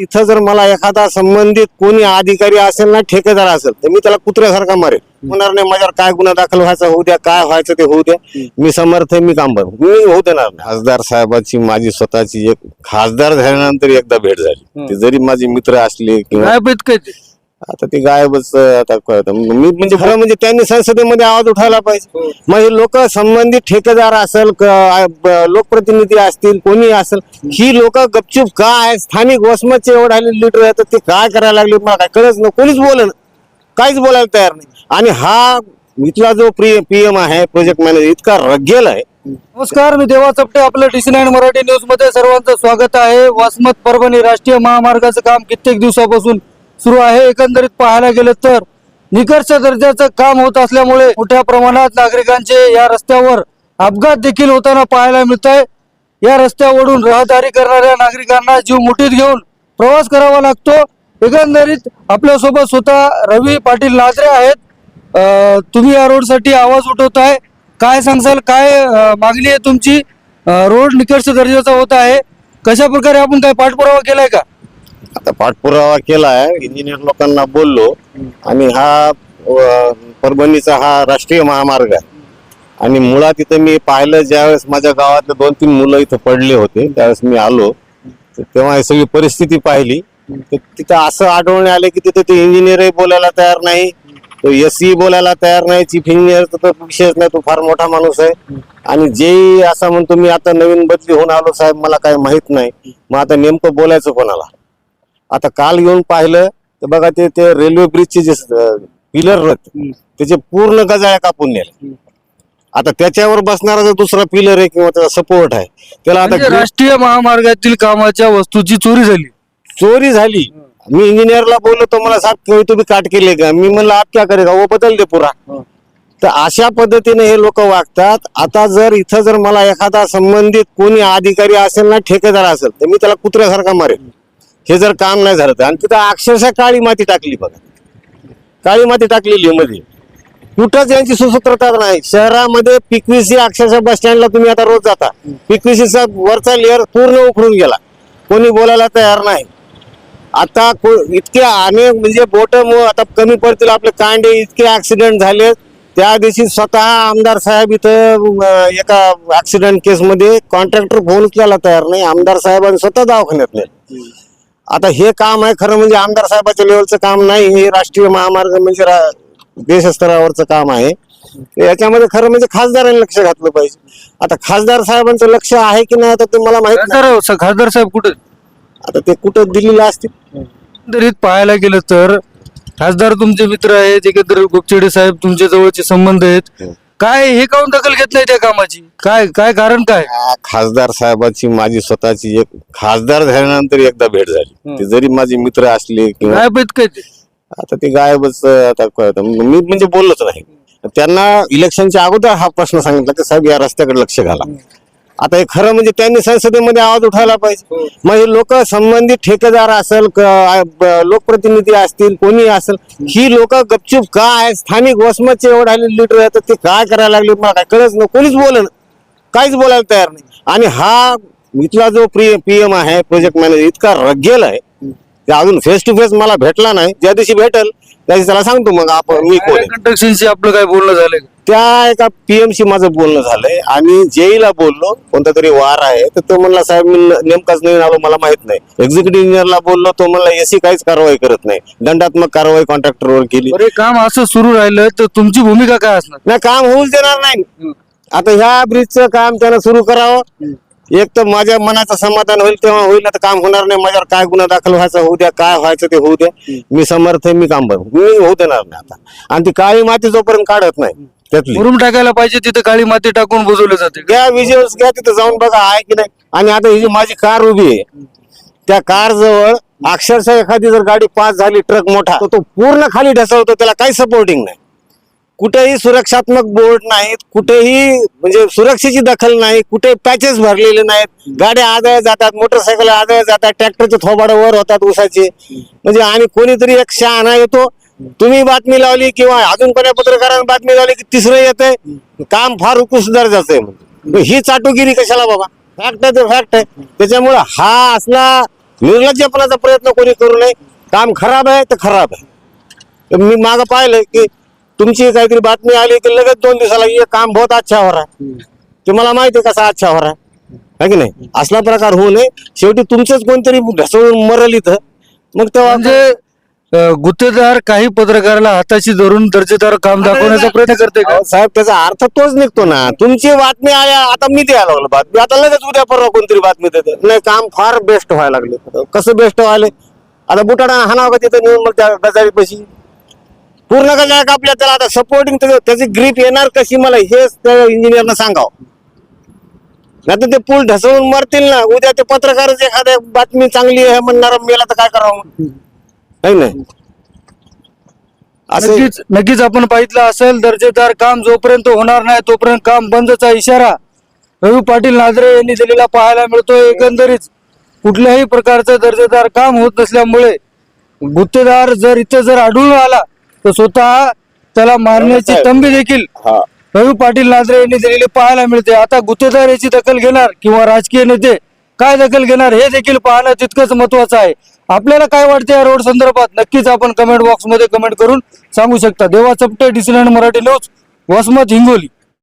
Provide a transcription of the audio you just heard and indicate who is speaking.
Speaker 1: इथं जर मला एखादा संबंधित कोणी अधिकारी असेल ना ठेकेदार असेल तर मी त्याला कुत्र्यासारखा मारेल. होणार नाही माझ्यावर काय गुन्हा दाखल व्हायचा होऊ द्या काय व्हायचं ते होऊ द्या. मी समर्थ आहे, मी काम बनवू मी होऊ देणार नाही. खासदार साहेबाची माझी स्वतःची एक खासदार झाल्यानंतर एकदा भेट झाली. ते जरी माझे मित्र असले किंवा
Speaker 2: काय
Speaker 1: आता ते गायबच आता कळतं मी म्हणजे खरं म्हणजे त्यांनी संसदेमध्ये आवाज उठायला पाहिजे. मग हे लोक संबंधित ठेकेदार असेल क- आ- ब- लोकप्रतिनिधी असतील कोणी असेल ही लोक गपचूप काय स्थानिक वसमतचे एवढे लिडर आहेत ते काय करायला लागले मला काय कळच नाही कोणीच बोल काहीच बोलायला तयार नाही. आणि हा इथला जो पीएम आहे प्रोजेक्ट मॅनेजर इतका रगेल आहे.
Speaker 2: नमस्कार मी देवा चपटे आपलं डी नाईन मराठी न्यूजमध्ये सर्वांचं स्वागत आहे. वसमत परभणी राष्ट्रीय महामार्गाचं काम कित्येक दिवसापासून सुरू आहे. एकंदरीत पाहायला गेलं तर निकर्ष दर्जाचं काम होत असल्यामुळे मोठ्या प्रमाणात नागरिकांचे या रस्त्यावर अपघात देखील होताना पाहायला मिळत आहे या रस्त्यावरून रहदारी करणाऱ्या नागरिकांना जीव मुठीत घेऊन प्रवास करावा लागतो. एकंदरीत आपल्यासोबत स्वतः रवी पाटील नाजरे आहेत. तुम्ही या रोडसाठी आवाज उठवताय. काय सांगसाल? काय मागणी आहे तुमची? रोड निकर्ष दर्जाचा होत आहे. कशा प्रकारे आपण काय पाठपुरावा केलाय का?
Speaker 1: आता पाठपुरावा केलाय इंजिनियर लोकांना बोललो आणि हा अ, परभणीचा हा राष्ट्रीय महामार्ग आहे. आणि मुळात इथं मी पाहिलं ज्यावेळेस माझ्या गावातले दोन तीन मुलं इथं पडले होते त्यावेळेस मी आलो तर तेव्हा ही सगळी परिस्थिती पाहिली. तर तिथं असं आढळून आले की तिथं ते इंजिनियरही बोलायला तयार नाही तो एस बोलायला तयार नाही चीफ इंजिनियर तर विषयच नाही तो फार मोठा माणूस आहे. आणि जेही असा म्हणतो मी आता नवीन बदली होऊन आलो साहेब मला काही माहीत नाही. मग आता नेमकं बोलायचं कोणाला? आता काल येऊन पाहिलं तर बघा ते ते रेल्वे ब्रिजचे जे पिलर त्याचे पूर्ण गजाळ्या कापून नेले आता त्याच्यावर बसणारा जो दुसरा पिलर आहे किंवा त्याचा सपोर्ट आहे त्याला आता
Speaker 2: म्हणजे राष्ट्रीय महामार्गातील कामाच्या वस्तूची चोरी झाली.
Speaker 1: चोरी झाली. मी इंजिनियरला बोललो तो मला साहेब तुम्ही काट केले का? मी म्हणलं आप क्या करेगा? वो बदल दे पुरा. तर अशा पद्धतीने हे लोक वागतात. आता जर इथं जर मला एखादा संबंधित कोणी अधिकारी असेल ना ठेकेदार असेल तर मी त्याला कुत्र्यासारखा मारेल. हे जर काम नाही झालं तर. आणि तिथं अक्षरशः काळी माती टाकली बघा. काळी माती टाकलेली आहे मध्ये. कुठंच यांची सुसूत्रता नाही. शहरामध्ये पिकवीसी अक्षरशः बस स्टँडला तुम्ही आता रोज जाता. पिकवीसीचा वरचा लेअर पूर्ण उखडून गेला. कोणी बोलायला तयार नाही. आता को- इतके अनेक म्हणजे बोट आता कमी पडतील आपले कांडे इतके ऍक्सिडेंट झाले. त्या दिवशी स्वतः आमदार साहेब इथं एका ऍक्सिडेंट केसमध्ये कॉन्ट्रॅक्टर फोन उचलायला तयार नाही. आमदार साहेबांनी स्वतः दवाखान्यात नेलं. आता हे काम आहे खरं म्हणजे आमदार साहेबाच्या लेवलचं काम नाही हे राष्ट्रीय महामार्ग म्हणजे देशस्तरावरचं काम आहे. याच्यामध्ये खरं म्हणजे खासदारांनी लक्ष घातलं पाहिजे. आता खासदार साहेबांचं लक्ष आहे की नाही आता ते मला माहीत नाही.
Speaker 2: खासदार स- खासदार साहेब कुठे?
Speaker 1: आता ते कुठं दिल्लीला असतील?
Speaker 2: एकंदरीत पाहायला गेलं तर खासदार तुमचे मित्र आहेत एकंदरीत गोपचेडे साहेब तुमच्या जवळचे संबंध आहेत. काय हे काऊन दखल घेत नाही त्या कामाची? काय काय कारण काय?
Speaker 1: खासदार साहेबाची माझी स्वतःची एक खासदार झाल्यानंतर एकदा भेट झाली. ते जरी माझे मित्र असले किंवा
Speaker 2: काय पेत काय ते?
Speaker 1: आता ते गायबच आता कळतं मी म्हणजे बोललोच नाही. त्यांना इलेक्शनच्या अगोदर हा प्रश्न सांगितला की साहेब या रस्त्याकडे लक्ष घाला. आता हे खरं म्हणजे त्यांनी संसदेमध्ये आवाज उठायला पाहिजे. म्हणजे मग लोक संबंधित ठेकेदार असेल क- लोकप्रतिनिधी असतील कोणी असेल ही लोक गपचूप काय स्थानिक वसमतचे एवढे लिडर आहेत ते काय करायला लागले? मला काय कळच नाही. कोणीच बोलन काहीच बोलायला तयार नाही. आणि हा इथला जो प्रिय पीएम आहे प्रोजेक्ट मॅनेजर इतका रगेल आहे. ते अजून फेस टू फेस मला भेटला नाही. ज्या दिवशी भेटेल दिवशी त्याला सांगतो मग आपण मी कोण आहे.
Speaker 2: आपलं काय बोलणं झालंय का?
Speaker 1: त्या एका पीएमशी माझं बोलणं झालंय. आणि जेईला बोललो कोणता तरी वार आहे तर तो म्हणला साहेब मी न- नेमकाच नवीन आलो मला माहीत नाही. एक्झिक्युटिव्ह इंजिनियरला बोललो तो म्हणला एसी काहीच कारवाई करत नाही. दंडात्मक कारवाई कॉन्ट्रॅक्टरवर केली.
Speaker 2: बरं हे काम असं सुरू राहिलं तर तुमची भूमिका काय असणार?
Speaker 1: नाही काम होऊच देणार नाही. आता ह्या ब्रिजचं काम त्यानं सुरू करावं. एक तर माझ्या मनाचं समाधान होईल तेव्हा होईल आता काम होणार नाही. माझ्यावर काय गुन्हा दाखल व्हायचा होऊ द्या काय व्हायचं ते होऊ द्या मी समर्थ आहे मी काम बनवू मी होऊ देणार नाही आता. आणि ती काळी माती जोपर्यंत काढत नाही त्यातली.
Speaker 2: मुरुम टाकायला पाहिजे तिथे काळी माती टाकून बुजवले जाते.
Speaker 1: घ्या विज्युअल्स घ्या तिथं जाऊन बघा आहे की नाही. आणि आता ही जी माझी कार उभी आहे त्या कार जवळ अक्षरशः एखादी जर गाडी पास झाली ट्रक मोठा तर तो पूर्ण खाली ढसळतो त्याला काही सपोर्टिंग नाही. कुठेही सुरक्षात्मक बोर्ड नाहीत कुठेही म्हणजे सुरक्षेची दखल नाही कुठे पॅचेस भरलेले नाहीत. गाड्या आदळ जातात मोटरसायकल आदळ्या जातात ट्रॅक्टरचे थोबाड वर होतात उसाचे म्हणजे आणि कोणीतरी एक शहाणा येतो. तुम्ही बातमी लावली किंवा अजून कोण्या पत्रकारांनी बातमी लावली की तिसरं येतंय काम फार उत्कृष्ट दर्जाचं आहे म्हणजे ही चाटुगिरी कशाला बाबा? फॅक्ट आहे ते फॅक्ट आहे. त्याच्यामुळे हा असला निर्लज्जपणाचा प्रयत्न कोणी करू नये. काम खराब आहे तर खराब आहे. तर मी मागं पाहिलं की तुमची काहीतरी बातमी आली की लगेच दोन दिवसाला ये काम बहुत अच्छा हो रहा है। ते मला माहिती आहे कसा अच्छा हो रहा है? है की नाही? असला प्रकार होऊ नये. शेवटी तुमचंच कोणतरी ढसळून मरल इथं. मग तेव्हा
Speaker 2: म्हणजे अं, गुत्तेदार काही पत्रकाराला हाताशी धरून दर्जेदार काम दाखवण्याचा प्रयत्न करते का?
Speaker 1: अहो, साहेब त्याचा अर्थ तोच निघतो ना. तुमची बातमी आल्या आता मी द्यायला लागलो. बातमी आता लगेच उद्या परवा कोणतरी बातमी देते नाही काम फार बेस्ट व्हायला लागले. कसं बेस्ट व्हायले? आता बुटाडा हाणावं का तिथं नेऊन मग त्या गजारी पशी पूर्ण गजाळ कापल्या त्याला आता सपोर्टिंग त्याची ग्रीप येणार कशी मला हेच त्या इंजिनियरनं सांगावं. नाही तर ते पूल ढसळून मरतील ना. उद्या ते पत्रकारच एखाद्या बातमी चांगली आहे म्हणणार मेला तर काय करावं नाही? असं
Speaker 2: नक्कीच नक्कीच आपण पाहितलं असेल दर्जेदार काम जोपर्यंत होणार नाही तोपर्यंत काम बंदचा इशारा रवी पाटील नादरे यांनी दिलेला पाहायला मिळतोय. एकंदरीत कुठल्याही प्रकारचं दर्जेदार काम होत नसल्यामुळे गुत्तेदार जर इथे जर आढळून आला तर स्वतः त्याला मारण्याची तंबी देखील रवी पाटील नादरे यांनी दिलेली पाहायला मिळते. आता गुत्तेदार याची दखल घेणार किंवा राजकीय नेते काय दखल घेणार हे देखील पाहणं तितकंच महत्वाचं आहे. आपल्याला काय वाटतं या रोड संदर्भात? नक्कीच आपण कमेंट बॉक्समध्ये कमेंट करून सांगू शकता. देवा चपटे डिसिलंड मराठी न्यूज वसमत हिंगोली.